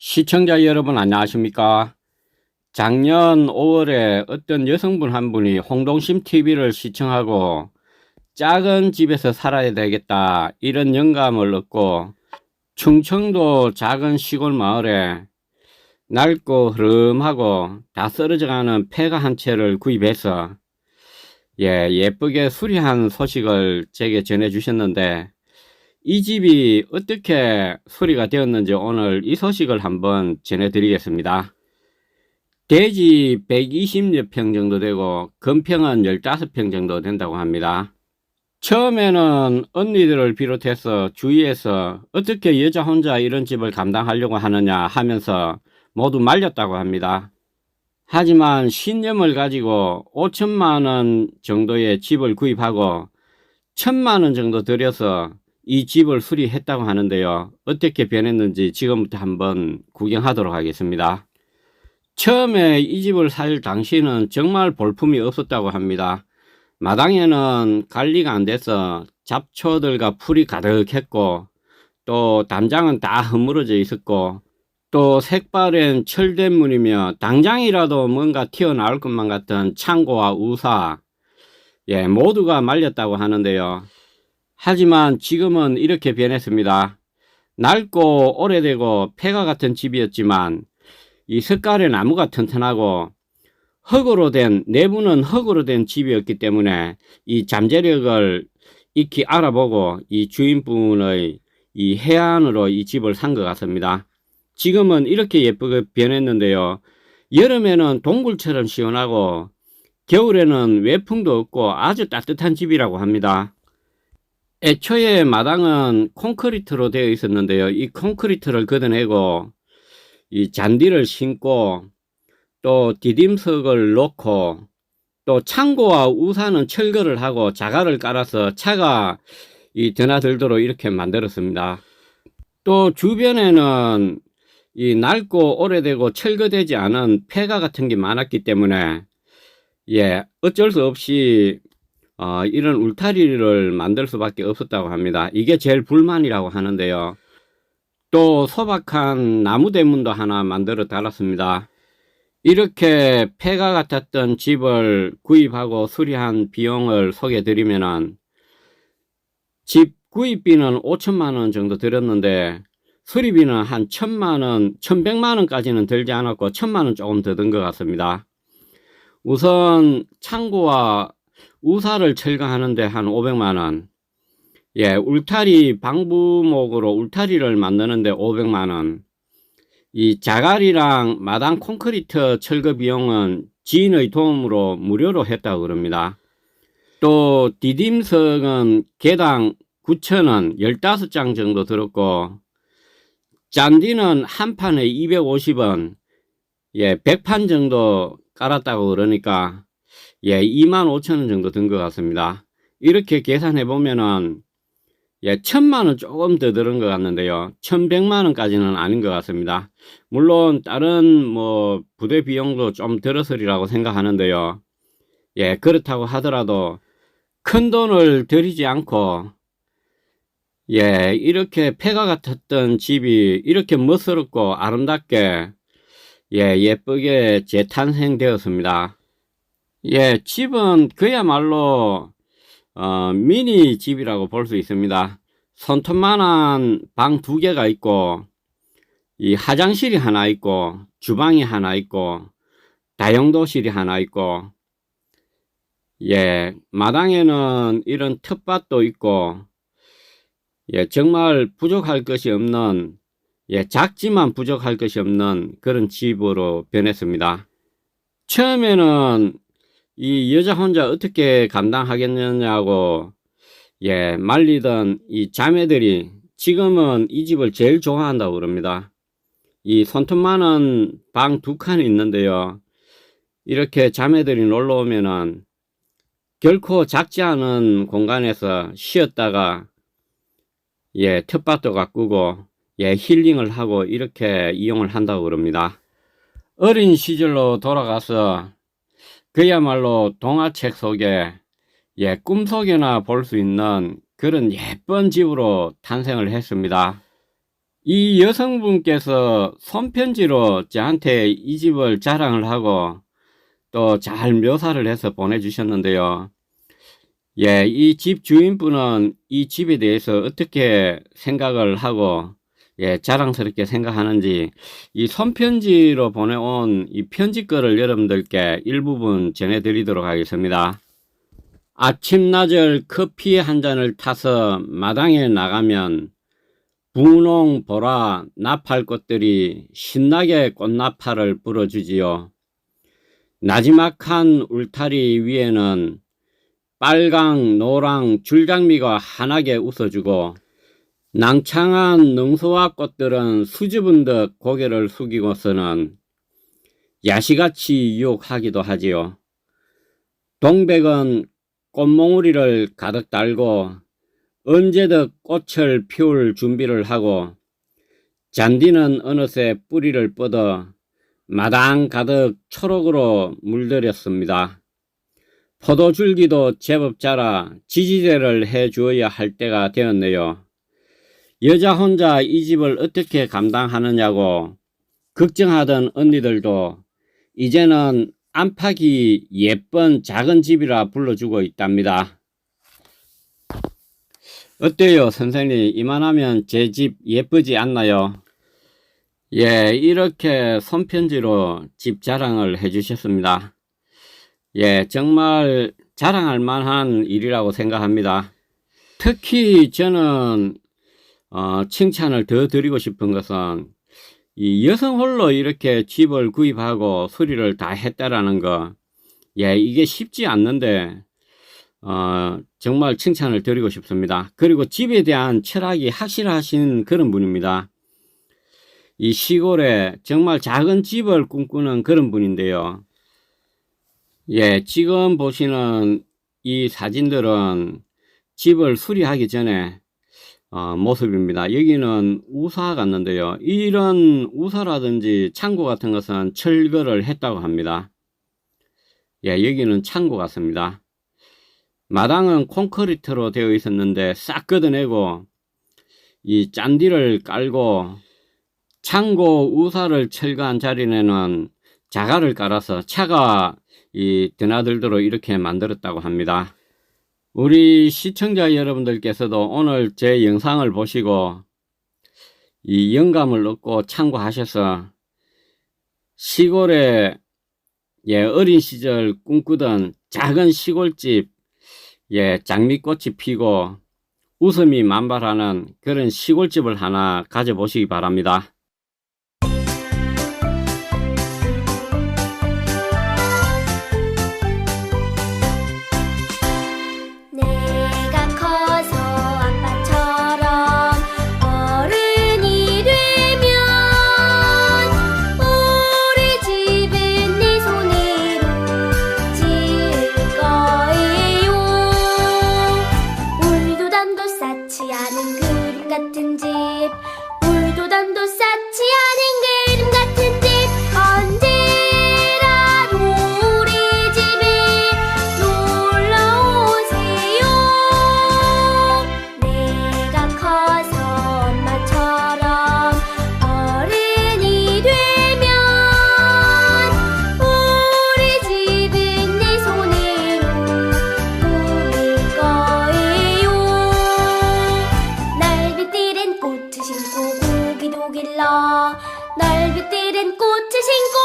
시청자 여러분 안녕하십니까? 작년 5월에 어떤 여성분 한 분이 홍동심 TV를 시청하고 작은 집에서 살아야 되겠다 이런 영감을 얻고 충청도 작은 시골 마을에 낡고 흐름하고 다 쓰러져가는 폐가 한 채를 구입해서 예, 예쁘게 수리한 소식을 제게 전해주셨는데 이 집이 어떻게 수리가 되었는지 오늘 이 소식을 한번 전해드리겠습니다. 대지 120여 평 정도 되고 건평은 15평 정도 된다고 합니다. 처음에는 언니들을 비롯해서 주위에서 어떻게 여자 혼자 이런 집을 감당하려고 하느냐 하면서 모두 말렸다고 합니다. 하지만 신념을 가지고 5천만 원 정도의 집을 구입하고 천만 원 정도 들여서 이 집을 수리했다고 하는데요. 어떻게 변했는지 지금부터 한번 구경하도록 하겠습니다. 처음에 이 집을 살 당시에는 정말 볼품이 없었다고 합니다. 마당에는 관리가 안 돼서 잡초들과 풀이 가득했고 또 담장은 다 허물어져 있었고 또 색바랜 철대문이며 당장이라도 뭔가 튀어나올 것만 같은 창고와 우사 예 모두가 말렸다고 하는데요. 하지만 지금은 이렇게 변했습니다. 낡고 오래되고 폐가 같은 집이었지만 이 석가래 나무가 튼튼하고 흙으로 된 내부는 흙으로 된 집이었기 때문에 이 잠재력을 익히 알아보고 이 주인분의 이 해안으로 이 집을 산 것 같습니다. 지금은 이렇게 예쁘게 변했는데요. 여름에는 동굴처럼 시원하고 겨울에는 외풍도 없고 아주 따뜻한 집이라고 합니다. 애초에 마당은 콘크리트로 되어 있었는데요. 이 콘크리트를 걷어내고 이 잔디를 심고 또 디딤석을 놓고 또 창고와 우산은 철거를 하고 자갈을 깔아서 차가 이 드나들도록 이렇게 만들었습니다. 또 주변에는 이 낡고 오래되고 철거되지 않은 폐가 같은 게 많았기 때문에 예 어쩔 수 없이 어, 이런 울타리를 만들 수밖에 없었다고 합니다. 이게 제일 불만이라고 하는데요. 또 소박한 나무 대문도 하나 만들어 달았습니다. 이렇게 폐가 같았던 집을 구입하고 수리한 비용을 소개해 드리면은 집 구입비는 5천만 원 정도 들었는데 수리비는 한 1천만 원, 1,100만 원까지는 들지 않았고 1천만 원 조금 더 든 것 같습니다. 우선 창고와 우사를 철거하는데 한 500만 원. 예, 울타리 방부목으로 울타리를 만드는데 500만 원. 이 자갈이랑 마당 콘크리트 철거 비용은 지인의 도움으로 무료로 했다고 그럽니다. 또 디딤석은 개당 9,000원 15장 정도 들었고 잔디는 한 판에 250원 예, 100판 정도 깔았다고 그러니까 예, 2만 5천 원 정도 든 것 같습니다. 이렇게 계산해 보면은 예, 천만 원 조금 더 들은 것 같는데요. 천백만 원까지는 아닌 것 같습니다. 물론 다른 뭐 부대 비용도 좀 들었으리라고 생각하는데요. 예, 그렇다고 하더라도 큰 돈을 들이지 않고 예, 이렇게 폐가 같았던 집이 이렇게 멋스럽고 아름답게 예, 예쁘게 재탄생되었습니다. 예, 집은 그야말로 어, 미니 집이라고 볼 수 있습니다. 손톱만한 방 두 개가 있고 이 화장실이 하나 있고 주방이 하나 있고 다용도실이 하나 있고 예, 마당에는 이런 텃밭도 있고 예, 정말 부족할 것이 없는 예, 작지만 부족할 것이 없는 그런 집으로 변했습니다. 처음에는 이 여자 혼자 어떻게 감당하겠느냐고 예 말리던 이 자매들이 지금은 이 집을 제일 좋아한다고 그럽니다. 이 손톱 많은 방 두 칸이 있는데요. 이렇게 자매들이 놀러 오면은 결코 작지 않은 공간에서 쉬었다가 예 텃밭도 가꾸고 예 힐링을 하고 이렇게 이용을 한다고 그럽니다. 어린 시절로 돌아가서 그야말로 동화책 속에 예, 꿈속에나 볼 수 있는 그런 예쁜 집으로 탄생을 했습니다. 이 여성분께서 손편지로 저한테 이 집을 자랑을 하고 또 잘 묘사를 해서 보내주셨는데요. 예, 이 집 주인분은 이 집에 대해서 어떻게 생각을 하고 예, 자랑스럽게 생각하는지 이 손편지로 보내온 이 편지 거를 여러분들께 일부분 전해드리도록 하겠습니다. 아침나절 커피 한 잔을 타서 마당에 나가면 분홍, 보라, 나팔꽃들이 신나게 꽃나팔을 불어주지요. 나지막한 울타리 위에는 빨강, 노랑, 줄장미가 환하게 웃어주고 낭창한 능소와 꽃들은 수줍은 듯 고개를 숙이고서는 야시같이 유혹하기도 하지요. 동백은 꽃몽우리를 가득 달고 언제든 꽃을 피울 준비를 하고 잔디는 어느새 뿌리를 뻗어 마당 가득 초록으로 물들였습니다. 포도줄기도 제법 자라 지지대를 해 주어야 할 때가 되었네요. 여자 혼자 이 집을 어떻게 감당하느냐고 걱정하던 언니들도 이제는 안팎이 예쁜 작은 집이라 불러주고 있답니다. 어때요, 선생님? 이만하면 제 집 예쁘지 않나요? 예, 이렇게 손편지로 집 자랑을 해주셨습니다. 예, 정말 자랑할 만한 일이라고 생각합니다. 특히 저는 어, 칭찬을 더 드리고 싶은 것은 이 여성 홀로 이렇게 집을 구입하고 수리를 다 했다라는 거, 예, 이게 쉽지 않는데, 어, 정말 칭찬을 드리고 싶습니다. 그리고 집에 대한 철학이 확실하신 그런 분입니다. 이 시골에 정말 작은 집을 꿈꾸는 그런 분인데요. 예, 지금 보시는 이 사진들은 집을 수리하기 전에 어, 모습입니다. 여기는 우사 같는데요. 이런 우사라든지 창고 같은 것은 철거를 했다고 합니다. 예, 여기는 창고 같습니다. 마당은 콘크리트로 되어 있었는데 싹 걷어내고 이 짠디를 깔고 창고 우사를 철거한 자리에는 자갈을 깔아서 차가 이 드나들도록 이렇게 만들었다고 합니다. 우리 시청자 여러분들께서도 오늘 제 영상을 보시고 이 영감을 얻고 참고하셔서 시골에 예, 어린 시절 꿈꾸던 작은 시골집 예, 장미꽃이 피고 웃음이 만발하는 그런 시골집을 하나 가져보시기 바랍니다. 날빛들은